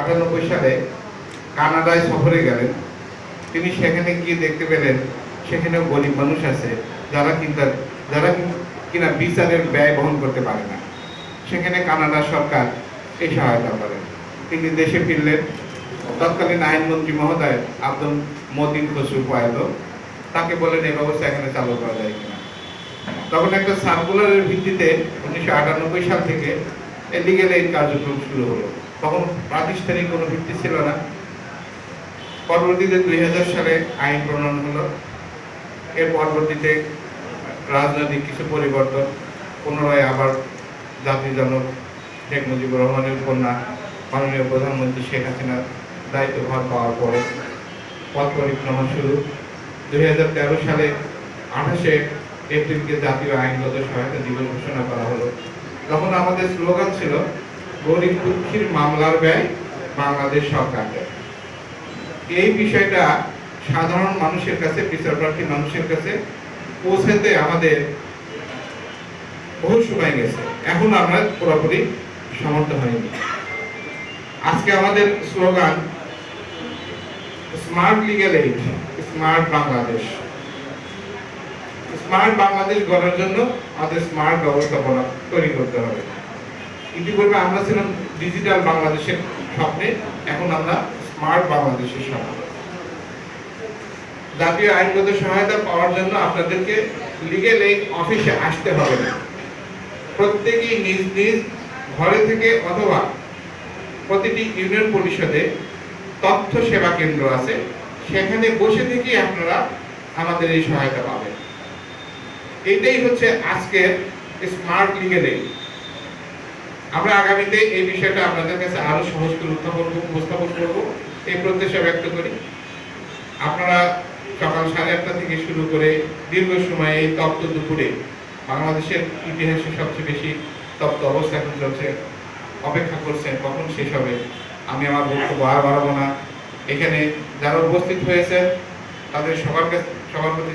আটানব্বই সালে কানাডায় সফরে গেলেন। তিনি সেখানে গিয়ে দেখতে পেলেন, সেখানেও গরিব মানুষ আছে, যারা কিন্তু, যারা কিনা বিচারের ব্যয় বহন করতে পারে না। সেখানে কানাডা সরকার এই সহায়তা করেন তিনি দেশে ফিরলেন। তৎকালীন আইনমন্ত্রী মহোদয় আব্দুল মতিন খসরু প্রয়াত তাকে বলেন এই ব্যবস্থা এখানে চালু করা যায় কিনা? তখন একটা সার্কুলারের ভিত্তিতে উনিশশো আটানব্বই সাল থেকে লিগেল এই কার্যক্রম শুরু হলো। তখন প্রাতিষ্ঠানিক কোনো ভিত্তি ছিল না। পরবর্তীতে দুই হাজার সালে আইন প্রণয়ন হলো। এর পরবর্তীতে রাজনৈতিক কিছু পরিবর্তন, পুনরায় আবার জাতির জনক শেখ মুজিবুর রহমানের কন্যা মাননীয় প্রধানমন্ত্রী শেখ হাসিনার দায়িত্বভার পাওয়ার পরে পথ পরিক্রমা শুরু। দুই হাজার তেরো সালে আঠাশে এপ্রিলকে জাতীয় আইনগত সহায়তা দিবস ঘোষণা করা হলো। তখন আমাদের স্লোগান ছিল গরিব দুঃখীর মামলার ব্যয় বাংলাদেশ সরকার এই বিষয়টা সাধারণ মানুষের কাছে মানুষের কাছে পৌঁছাতে আমাদের বহু সময় গেছে। এখন আমরা পুরোপুরি সমর্থ হয়নি। আজকে আমাদের slogan smart legal aid smart Bangladesh smart Bangladesh গড়ার জন্য আমাদের স্মার্ট ব্যবস্থাপনা তৈরি করতে হবে। ইতিপূর্বে আমরা ছিলাম ডিজিটাল বাংলাদেশের স্বপ্নে, এখন আমরা স্মার্ট বাংলাদেশের স্বপ্নে। জাতীয় আইনগত সহায়তা পাওয়ার জন্য আপনাদেরকে লিগেল এইড অফিসে আসতে হবে। না প্রত্যেকেই নিজ নিজ ঘরে থেকে অথবা প্রতিটি ইউনিয়ন পরিষদে তথ্য সেবা কেন্দ্র আছে, সেখানে বসে থেকেই আপনারা আমাদের এই সহায়তা পাবেন। এটাই হচ্ছে আজকের স্মার্ট লিগেল এইড আমরা আগামীতে এই বিষয়টা আপনাদের কাছে আরও সহজ করে উত্থাপন উপস্থাপন করব। এই প্রত্যাশা ব্যক্ত করি। আপনারা সকাল সাড়ে আটটা থেকে শুরু করে দীর্ঘ সময় এই তপ্ত দুপুরে বাংলাদেশের ইতিহাসে সবচেয়ে বেশি তপ্ত অবস্থা এখন চলছে, অপেক্ষা করছেন, কখন শেষ হবে, আমি আমার বক্তব্য আর বাড়াবো না। এখানে যারা উপস্থিত হয়েছে তাদের সবার কাছে সবার প্রতি